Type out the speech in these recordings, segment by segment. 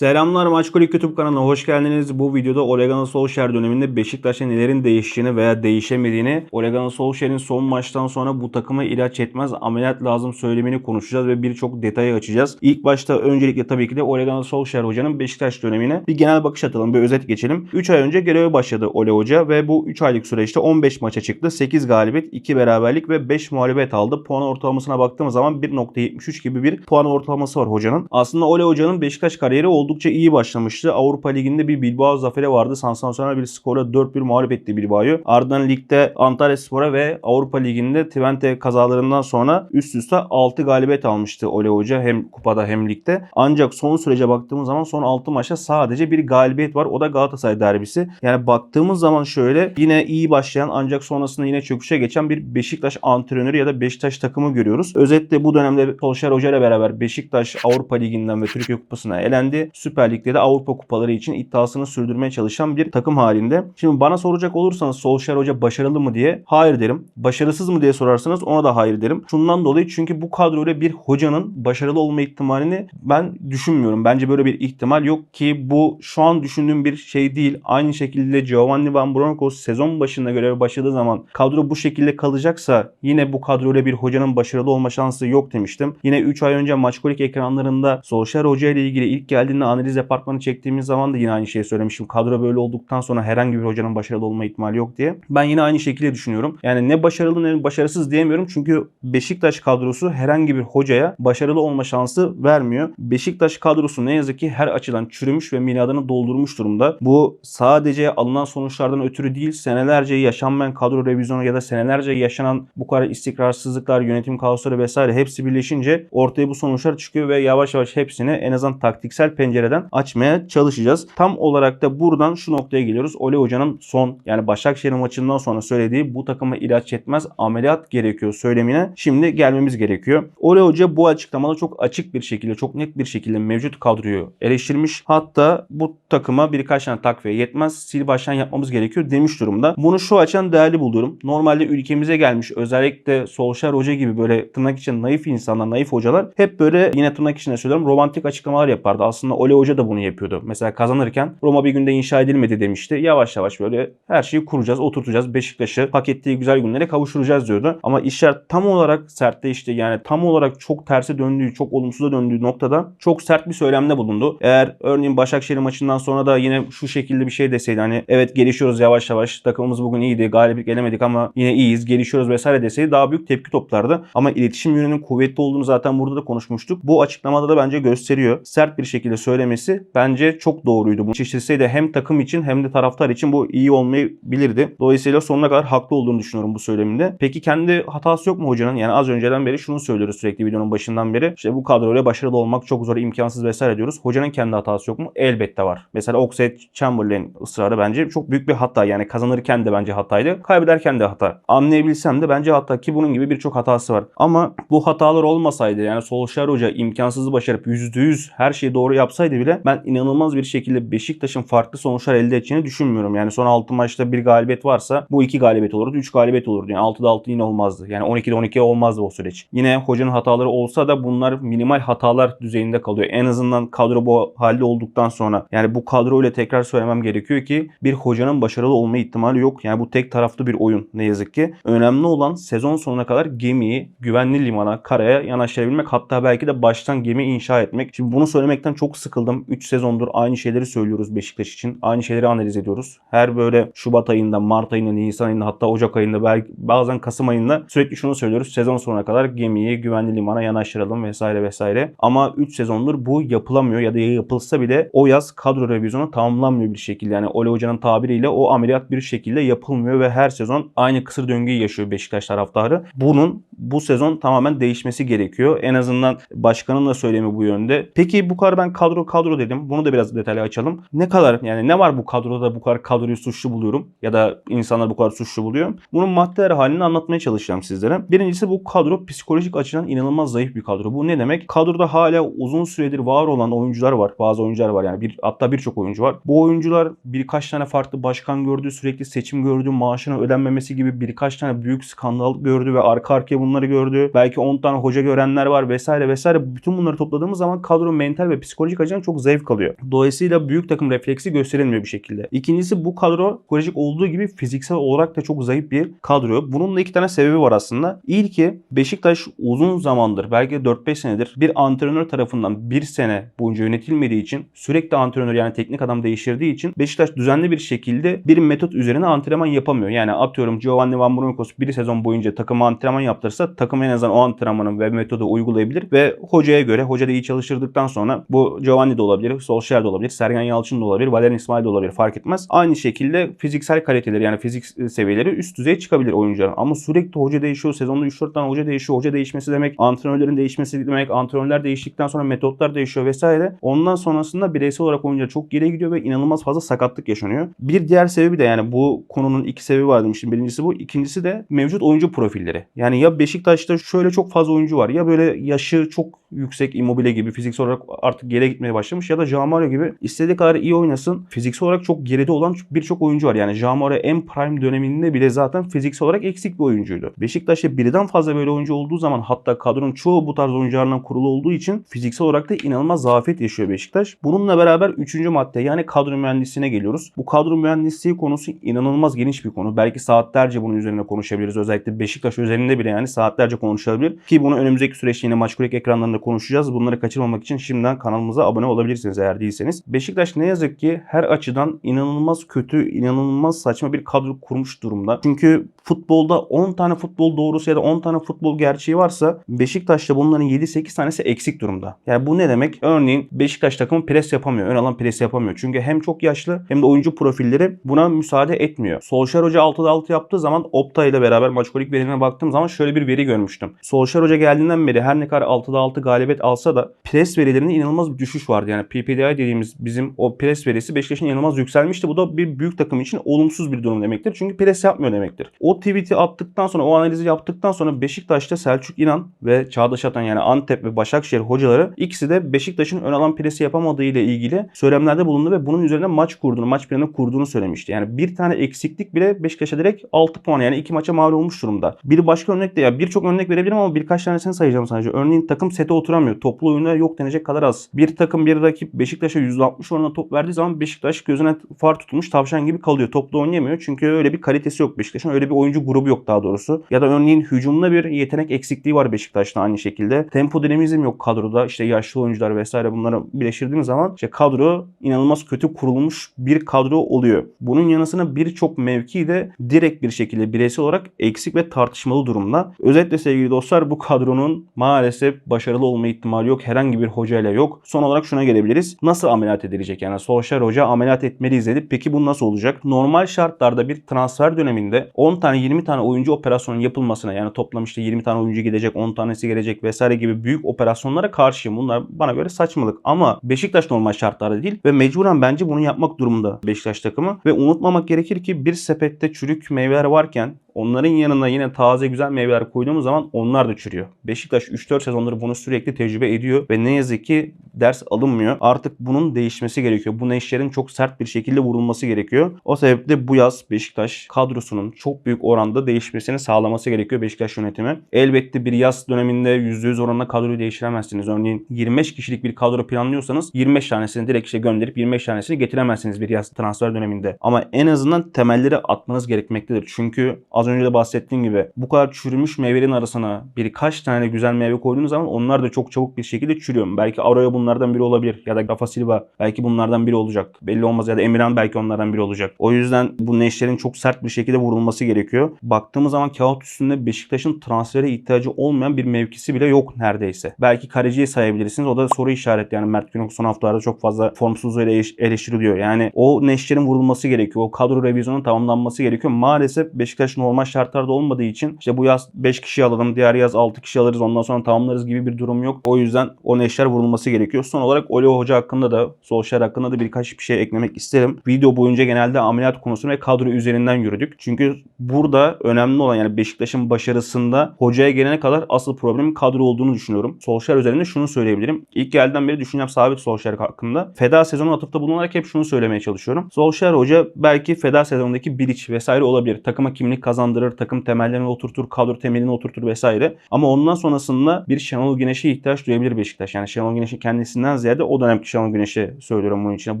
Selamlar Maçkolik YouTube kanalına hoş geldiniz. Bu videoda Ole Gunnar Solskjaer döneminde Beşiktaş'ta nelerin değiştiğini veya değişemediğini, Ole Gunnar Solskjaer'in son maçtan sonra bu takıma ilaç etmez ameliyat lazım söylemini konuşacağız ve birçok detayı açacağız. İlk başta öncelikle tabii ki de Ole Gunnar Solskjaer hocanın Beşiktaş dönemine bir genel bakış atalım, bir özet geçelim. 3 ay önce göreve başladı Ole Hoca ve bu 3 aylık süreçte 15 maça çıktı. 8 galibiyet, 2 beraberlik ve 5 mağlubiyet aldı. Puan ortalamasına baktığımız zaman 1.73 gibi bir puan ortalaması var hocanın. Aslında Ole Hoca'nın Beşiktaş kariyeri oldukça iyi başlamıştı. Avrupa Ligi'nde bir Bilbao zaferi vardı. Sansasyonel bir skorla 4-1 mağlup etti Bilbao'yu. Ardından ligde Antalya Spor'a ve Avrupa Ligi'nde Twente kazalarından sonra üst üste 6 galibiyet almıştı Ole Hoca hem kupada hem ligde. Ancak son sürece baktığımız zaman son 6 maçta sadece bir galibiyet var. O da Galatasaray derbisi. Yani baktığımız zaman şöyle yine iyi başlayan ancak sonrasında yine çöküşe geçen bir Beşiktaş antrenörü ya da Beşiktaş takımı görüyoruz. Özetle bu dönemde Solskjaer Hoca ile beraber Beşiktaş Avrupa Ligi'nden ve Türkiye Kupası'na elendi. Süper Lig'de de Avrupa Kupaları için iddiasını sürdürmeye çalışan bir takım halinde. Şimdi bana soracak olursanız Solskjaer Hoca başarılı mı diye hayır derim. Başarısız mı diye sorarsanız ona da hayır derim. Şundan dolayı çünkü bu kadroyla bir hocanın başarılı olma ihtimalini ben düşünmüyorum. Bence böyle bir ihtimal yok ki bu şu an düşündüğüm bir şey değil. Aynı şekilde Giovanni Van Bronckhorst sezon başında göreve başladığı zaman kadro bu şekilde kalacaksa yine bu kadroyla bir hocanın başarılı olma şansı yok demiştim. Yine 3 ay önce Maçkolik ekranlarında Solskjaer Hoca ile ilgili ilk geldiğinde analiz departmanı çektiğimiz zaman da yine aynı şeyi söylemiştim. Kadro böyle olduktan sonra herhangi bir hocanın başarılı olma ihtimali yok diye. Ben yine aynı şekilde düşünüyorum. Yani ne başarılı ne başarısız diyemiyorum. Çünkü Beşiktaş kadrosu herhangi bir hocaya başarılı olma şansı vermiyor. Beşiktaş kadrosu ne yazık ki her açıdan çürümüş ve miladını doldurmuş durumda. Bu sadece alınan sonuçlardan ötürü değil senelerce yaşanmayan kadro revizyonu ya da senelerce yaşanan bu kadar istikrarsızlıklar, yönetim kaosları vesaire hepsi birleşince ortaya bu sonuçlar çıkıyor ve yavaş yavaş hepsini en azından taktiksel pencereden açmaya çalışacağız. Tam olarak da buradan şu noktaya geliyoruz. Ole Hoca'nın son yani Başakşehir maçından sonra söylediği bu takıma ilaç yetmez ameliyat gerekiyor söylemine şimdi gelmemiz gerekiyor. Ole Hoca bu açıklamada çok açık bir şekilde çok net bir şekilde mevcut kadroyu eleştirmiş. Hatta bu takıma birkaç tane takviye yetmez sil baştan yapmamız gerekiyor demiş durumda. Bunu şu açıdan değerli buluyorum. Normalde ülkemize gelmiş özellikle Solskjaer Hoca gibi böyle tırnak için naif insanlar, naif hocalar hep böyle yine tırnak içinde söylüyorum romantik açıklamalar yapardı. Aslında Ole Hoca da bunu yapıyordu. Mesela kazanırken Roma bir günde inşa edilmedi demişti. Yavaş yavaş böyle her şeyi kuracağız, oturtacağız. Beşiktaş'ı hak güzel günlere kavuşturacağız diyordu. Ama işler tam olarak sertleşti. Yani tam olarak çok terse döndüğü, çok olumsuza döndüğü noktada çok sert bir söylemde bulundu. Eğer örneğin Başakşehir maçından sonra da yine şu şekilde bir şey deseydi hani evet gelişiyoruz yavaş yavaş takımımız bugün iyiydi galibiyet gelemedik ama yine iyiyiz gelişiyoruz vesaire deseydi daha büyük tepki toplardı. Ama iletişim yönünün kuvvetli olduğunu zaten burada da konuşmuştuk. Bu açıklamada da bence gösteriyor. Sert bir şekilde söylemesi bence çok doğruydu. Bu çeşitseydi hem takım için hem de taraftar için bu iyi olmayabilirdi. Dolayısıyla sonuna kadar haklı olduğunu düşünüyorum bu söyleminde. Peki kendi hatası yok mu hocanın? Yani az önceden beri şunu söylüyoruz sürekli videonun başından beri. İşte bu kadroyla başarılı olmak çok zor, imkansız vesaire diyoruz. Hocanın kendi hatası yok mu? Elbette var. Mesela Oxlade Chamberlain ısrarı bence çok büyük bir hata. Yani kazanırken de bence hataydı. Kaybederken de hata. Anlayabilsem de bence hata ki bunun gibi birçok hatası var. Ama bu hatalar olmasaydı yani Solskjaer Hoca imkansızı başarıp %100 her şeyi doğru yapsaydı bile ben inanılmaz bir şekilde Beşiktaş'ın farklı sonuçlar elde edeceğini düşünmüyorum. Yani son 6 maçta bir galibiyet varsa bu 2 galibiyet olurdu, 3 galibiyet olurdu. Yani 6'da 6 yine olmazdı. Yani 12'de 12 olmazdı o süreç. Yine hocanın hataları olsa da bunlar minimal hatalar düzeyinde kalıyor. En azından kadro bu halde olduktan sonra yani bu kadroyla tekrar söylemem gerekiyor ki bir hocanın başarılı olma ihtimali yok. Yani bu tek taraflı bir oyun ne yazık ki. Önemli olan sezon sonuna kadar gemiyi güvenli limana, karaya yanaştırabilmek hatta belki de baştan gemi inşa etmek. Şimdi bunu söylemekten çok sıkıldım. 3 sezondur aynı şeyleri söylüyoruz Beşiktaş için. Aynı şeyleri analiz ediyoruz. Her böyle Şubat ayında, Mart ayında, Nisan ayında hatta Ocak ayında belki bazen Kasım ayında sürekli şunu söylüyoruz. Sezon sonuna kadar gemiyi güvenli limana yanaştıralım vesaire vesaire. Ama 3 sezondur bu yapılamıyor ya da yapılsa bile o yaz kadro revizyonu tamamlanmıyor bir şekilde. Yani Ole Hoca'nın tabiriyle o ameliyat bir şekilde yapılmıyor ve her sezon aynı kısır döngüyü yaşıyor Beşiktaş taraftarı. Bunun bu sezon tamamen değişmesi gerekiyor. En azından başkanın da söylemi bu yönde. Peki bu kadar ben kadro kadro dedim. Bunu da biraz detaylı açalım. Ne kadar yani ne var bu kadroda bu kadar kadroyu suçlu buluyorum ya da insanlar bu kadar suçlu buluyor. Bunun maddeler halini anlatmaya çalışacağım sizlere. Birincisi bu kadro psikolojik açıdan inanılmaz zayıf bir kadro. Bu ne demek? Kadroda hala uzun süredir var olan oyuncular var. Bazı oyuncular var yani bir hatta birçok oyuncu var. Bu oyuncular birkaç tane farklı başkan gördü, sürekli seçim gördü, maaşının ödenmemesi gibi birkaç tane büyük skandal gördü ve arka arkaya bunları gördü. Belki 10 tane hoca görenler var vesaire vesaire. Bütün bunları topladığımız zaman kadro mental ve psikolojik açıdan çok zevk alıyor. Dolayısıyla büyük takım refleksi gösterilmiyor bir şekilde. İkincisi bu kadro psikolojik olduğu gibi fiziksel olarak da çok zayıf bir kadro. Bunun da iki tane sebebi var aslında. İlki Beşiktaş uzun zamandır belki 4-5 senedir bir antrenör tarafından bir sene boyunca yönetilmediği için sürekli antrenör yani teknik adam değiştirdiği için Beşiktaş düzenli bir şekilde bir metot üzerine antrenman yapamıyor. Yani atıyorum Giovanni Van Bronckhorst bir sezon boyunca takıma antrenman yaptırsa takım en azından o antrenmanı ve metodu uygulayabilir ve hocaya göre hoca da iyi çalıştırdıktan sonra bu Giovanni de olabilir, Solskjaer de olabilir, Sergen Yalçın da olabilir, Valerian İsmail de olabilir fark etmez. Aynı şekilde fiziksel kaliteleri yani fizik seviyeleri üst düzeye çıkabilir oyuncuların. Ama sürekli hoca değişiyor. Sezonda 3-4 tane hoca değişiyor. Hoca değişmesi demek antrenörlerin değişmesi demek. Antrenörler değiştikten sonra metotlar değişiyor vesaire. Ondan sonrasında bireysel olarak oyuncular çok geriye gidiyor ve inanılmaz fazla sakatlık yaşanıyor. Bir diğer sebebi de yani bu konunun iki sebebi var demiştim. Birincisi bu. ikincisi de mevcut oyuncu profilleri. Yani ya Beşiktaş'ta şöyle çok fazla oyuncu var ya böyle yaşı çok yüksek Immobile gibi fiziksel olarak artık geriye gitmeye başlamış ya da Jamario gibi istediği kadar iyi oynasın fiziksel olarak çok geride olan birçok oyuncu var. Yani Jamario en prime döneminde bile zaten fiziksel olarak eksik bir oyuncuydu. Beşiktaş'ta birden fazla böyle oyuncu olduğu zaman hatta kadronun çoğu bu tarz oyunculardan kurulu olduğu için fiziksel olarak da inanılmaz zafiyet yaşıyor Beşiktaş. Bununla beraber üçüncü madde yani kadro mühendisliğine geliyoruz. Bu kadro mühendisliği konusu inanılmaz geniş bir konu. Belki saatlerce bunun üzerine konuşabiliriz. Özellikle Beşiktaş üzerinde bile yani saatlerce konuşulabilir. Ki bunu önümüzdeki süreçte yine maç kurek ekranlarında konuşacağız. Bunları kaçırmamak için şimdiden kanalımıza abone olabilirsiniz eğer değilseniz. Beşiktaş ne yazık ki her açıdan inanılmaz kötü, inanılmaz saçma bir kadro kurmuş durumda. Çünkü futbolda 10 tane futbol doğrusu ya da 10 tane futbol gerçeği varsa Beşiktaş'ta bunların 7-8 tanesi eksik durumda. Yani bu ne demek? Örneğin Beşiktaş takımı pres yapamıyor. Ön alan pres yapamıyor. Çünkü hem çok yaşlı hem de oyuncu profilleri buna müsaade etmiyor. Solskjaer Hoca 6'da 6 yaptığı zaman Opta ile beraber maç kolik verimine baktığım zaman şöyle bir veri görmüştüm. Solskjaer Hoca geldiğinden beri her ne kadar 6'da 6 galibiyet alsa da pres verilerinde inanılmaz bir düşüş vardı. Yani PPDI dediğimiz bizim o pres verisi Beşiktaş'ın inanılmaz yükselmişti. Bu da bir büyük takım için olumsuz bir durum demektir. Çünkü pres yapmıyor demektir. O tweet'i attıktan sonra o analizi yaptıktan sonra Beşiktaş'ta Selçuk İnan ve Çağdaş Atan yani Antep ve Başakşehir hocaları ikisi de Beşiktaş'ın ön alan presi yapamadığı ile ilgili söylemlerde bulundu ve bunun üzerine maç kurduğunu, maç planı kurduğunu söylemişti. Yani bir tane eksiklik bile Beşiktaş'a direkt 6 puan yani iki maça mal olmuş durumda. Bir başka örnek de ya birçok örnek verebilirim ama birkaç tanesini sayacağım sadece. Örneğin takım sete oturamıyor. Toplu oyunda yok denecek kadar az. Bir takım bir rakip Beşiktaş'a %60 oranında top verdiği zaman Beşiktaş gözüne far tutulmuş tavşan gibi kalıyor. Toplu oynayamıyor. Çünkü öyle bir kalitesi yok Beşiktaş'ın. Öyle bir oyuncu grubu yok daha doğrusu. Ya da örneğin hücumda bir yetenek eksikliği var Beşiktaş'ta aynı şekilde. Tempo dinamizm yok kadroda. İşte yaşlı oyuncular vesaire bunları birleştirdiğimiz zaman işte kadro inanılmaz kötü kurulmuş bir kadro oluyor. Bunun yanısına birçok mevki de direkt bir şekilde bireysel olarak eksik ve tartışmalı durumda. Özellikle sevgili dostlar bu kadronun maalesef başarılı olma ihtimali yok. Herhangi bir hocayla yok. Son olarak şuna gelebiliriz. Nasıl ameliyat edilecek? Yani Solskjaer hoca ameliyat etmeliyiz dedi. Peki bu nasıl olacak? Normal şartlarda bir transfer döneminde 10 tane 20 tane oyuncu operasyonun yapılmasına yani toplam işte 20 tane oyuncu gidecek 10 tanesi gelecek vesaire gibi büyük operasyonlara karşıyım. Bunlar bana göre saçmalık. Ama Beşiktaş normal şartlarda değil ve mecburen bence bunu yapmak durumunda Beşiktaş takımı. Ve unutmamak gerekir ki bir sepette çürük meyveler varken onların yanına yine taze güzel meyveler koyduğumuz zaman onlar da çürüyor. Beşiktaş 3-4 sezondur bunu sürekli tecrübe ediyor ve ne yazık ki ders alınmıyor. Artık bunun değişmesi gerekiyor. Bu neşlerin çok sert bir şekilde vurulması gerekiyor. O sebeple bu yaz Beşiktaş kadrosunun çok büyük oranda değişmesini sağlaması gerekiyor Beşiktaş yönetimi. Elbette bir yaz döneminde %100 oranla kadroyu değiştiremezsiniz. Örneğin 25 kişilik bir kadro planlıyorsanız 25 tanesini direkt işte gönderip 25 tanesini getiremezsiniz bir yaz transfer döneminde. Ama en azından temelleri atmanız gerekmektedir. Çünkü az önce de bahsettiğim gibi bu kadar çürümüş meyvelerin arasına birkaç tane güzel meyve koyduğunuz zaman onlar da çok çabuk bir şekilde çürüyor. Belki Arroyo bunlardan biri olabilir ya da Rafa Silva belki bunlardan biri olacak. Belli olmaz ya da Emirhan belki onlardan biri olacak. O yüzden bu neşlerin çok sert bir şekilde vurulması gerekiyor. Baktığımız zaman kağıt üstünde Beşiktaş'ın transfere ihtiyacı olmayan bir mevkisi bile yok neredeyse. Belki kaleciyi sayabilirsiniz. O da soru işareti yani Mert Günok son haftalarda çok fazla formsuzluğuyla eleştiriliyor. Yani o neşlerin vurulması gerekiyor. O kadro revizyonun tamamlanması gerekiyor. Maalesef Beşiktaş normal şartlarda olmadığı için işte bu yaz 5 kişi alalım, diğer yaz 6 kişi alırız ondan sonra tamamlarız gibi bir durum yok. O yüzden o neşter vurulması gerekiyor. Son olarak Ole Hoca hakkında da Solskjaer hakkında da birkaç bir şey eklemek isterim. Video boyunca genelde ameliyat konusunu ve kadro üzerinden yürüdük. Çünkü burada önemli olan yani Beşiktaş'ın başarısında hocaya gelene kadar asıl problemin kadro olduğunu düşünüyorum. Solskjaer üzerinde şunu söyleyebilirim. İlk gelden beri düşüncem sabit Solskjaer hakkında. Feda sezonu atıfta bulunarak hep şunu söylemeye çalışıyorum. Solskjaer hoca belki feda sezonundaki Bilic vesaire olabilir. Takıma kimlik kazan kazandırır, takım temellerini oturtur, kadro temelini oturtur vesaire. Ama ondan sonrasında bir Şenol Güneş'e ihtiyaç duyabilir Beşiktaş. Yani Şenol Güneş'in kendisinden ziyade o dönemki Şenol Güneş'i söylüyorum bunun için.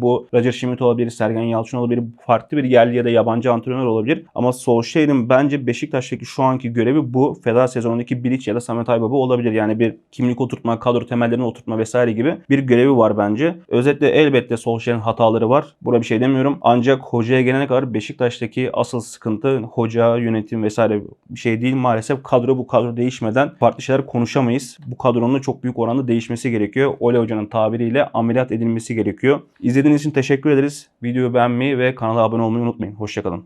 Bu Roger Schmidt olabilir, Sergen Yalçın olabilir, farklı bir yerli ya da yabancı antrenör olabilir. Ama Solskjaer'in bence Beşiktaş'taki şu anki görevi bu. Feda sezonundaki Bilic ya da Samet Aybaba olabilir. Yani bir kimlik oturtma, kadro temellerini oturtma vesaire gibi bir görevi var bence. Özetle elbette Solskjaer'in hataları var. Buna bir şey demiyorum. Ancak hocaya gelene kadar Beşiktaş'taki asıl sıkıntı hoca, yönetim vesaire bir şey değil. Maalesef kadro bu kadro değişmeden farklı şeyler konuşamayız. Bu kadronun da çok büyük oranda değişmesi gerekiyor. Ole Hoca'nın tabiriyle ameliyat edilmesi gerekiyor. İzlediğiniz için teşekkür ederiz. Videoyu beğenmeyi ve kanala abone olmayı unutmayın. Hoşçakalın.